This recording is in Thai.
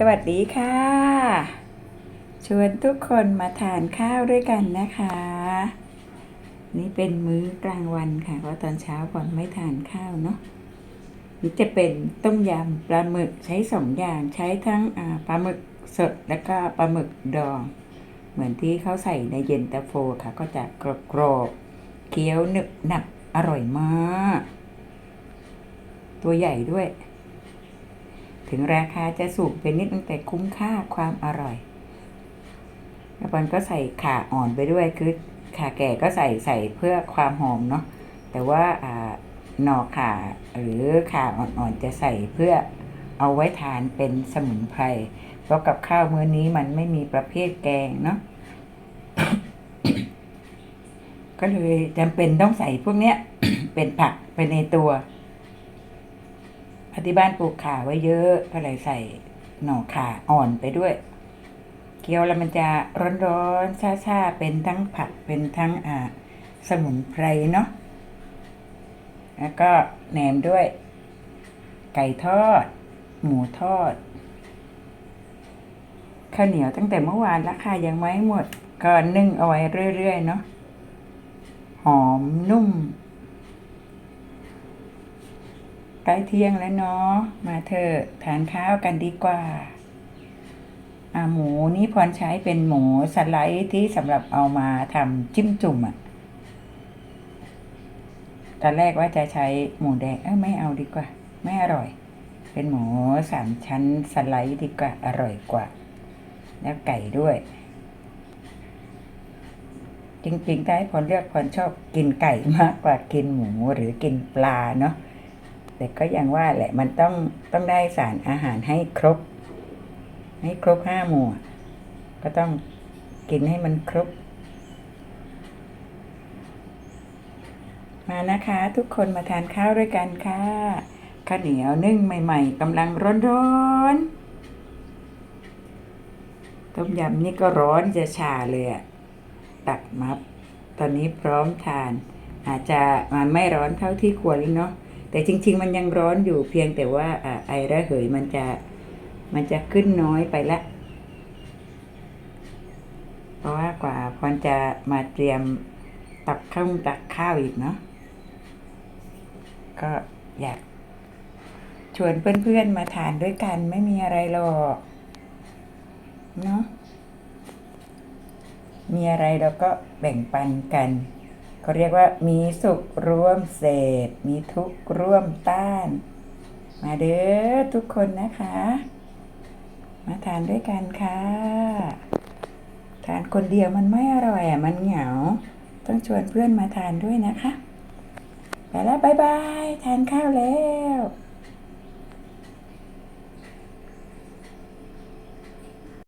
สวัสดีค่ะ ชวนทุกคนมาทานข้าวด้วยกันนะคะ นี่เป็นมื้อกลางวันค่ะเพราะตอนเช้าก่อนไม่ทานข้าวเนาะนี่จะเป็นต้มยำปลาหมึกใช้สองอย่างใช้ทั้งปลาหมึกสดแล้วก็ปลาหมึกดอง เหมือนที่เขาใส่ในเย็นตาโฟค่ะ ก็จะกรอบเคี้ยวหนึบหนับอร่อยมาก ตัวใหญ่ด้วย ถึงราคาจะสูงไปนิดนึงแต่คุ้มค่าความอร่อยแล้วมันก็ใส่ข่าอ่อนไปด้วยคือข่าแก่ก็ใส่ใส่เพื่อความหอมเนาะแต่ว่าอ่าหน่อข่าหรือข่าอ่อนๆจะใส่เพื่อเอาไว้ทานเป็นสมุนไพรเพราะกับข้าวมื้อนี้มันไม่มีประเภทแกงเนาะก็เลยจำเป็นต้องใส่พวกเนี้ยเป็นผักไปในตัว ที่บ้านปลูกข่าไว้เยอะก็เลยใส่หน่อข่าอ่อนไปด้วย เคี้ยวแล้วมันจะร้อนๆชาๆเป็นทั้งผักเป็นทั้งอ่าสมุนไพรเนาะแล้วก็แหนมด้วย ไก่ทอด หมูทอดข้าวเหนียวตั้งแต่เมื่อวานราคายังไม่หมด ก็นึ่งเอาไว้เรื่อยๆเนาะหอมนุ่ม ใกล้เที่ยงแล้วเนาะ มาเถอะทานข้าวกันดีกว่าอาหมูนี่พรใช้เป็นหมูสไลด์ที่สำหรับเอามาทำจิ้มจุ่มอะตอนแรกว่าจะใช้หมูแดงเอ้ไม่เอาดีกว่า ไม่อร่อย เป็นหมูสามชั้นสไลด์ดีกว่า อร่อยกว่า แล้วไก่ด้วย จริงๆถ้าให้พรเลือกพรชอบกินไก่มากกว่ากินหมูหรือกินปลาเนาะ แต่ก็ยังว่าแหละมันต้องต้องได้สารอาหารให้ครบ ให้ครบห้าหมู่อก็ต้องกินให้มันครบ มานะคะ ทุกคนมาทานข้าวด้วยกันค่ะข้าวเหนียวนึ่งใหม่ๆกำลังร้อนๆต้มยำนี่ก็ร้อนจะชาเลยอะตักมาตอนนี้พร้อมทาน อาจจะมันไม่ร้อนเท่าที่ควรเนาะ แต่จริง ๆ มันยังร้อนอยู่เพียงแต่ว่าอไอระเหยมันจะมันจะขึ้นน้อยไปละ เพราะว่ากว่าพรจะมาเตรียมตักข้าวตักข้าวอีกเนาะก็อยากชวนเพื่อนๆมาทานด้วยกันไม่มีอะไรหรอกเนาะมีอะไรเราก็แบ่งปันกัน เขาเรียกว่ามีสุขร่วมเสพมีทุกข์ร่วมต้าน มาเด้อทุกคนนะคะ มาทานด้วยกันค่ะ ทานคนเดียวมันไม่อร่อยอะมันเหงา ต้องชวนเพื่อนมาทานด้วยนะคะ ไปแล้วบายบาย ทานข้าวแล้ว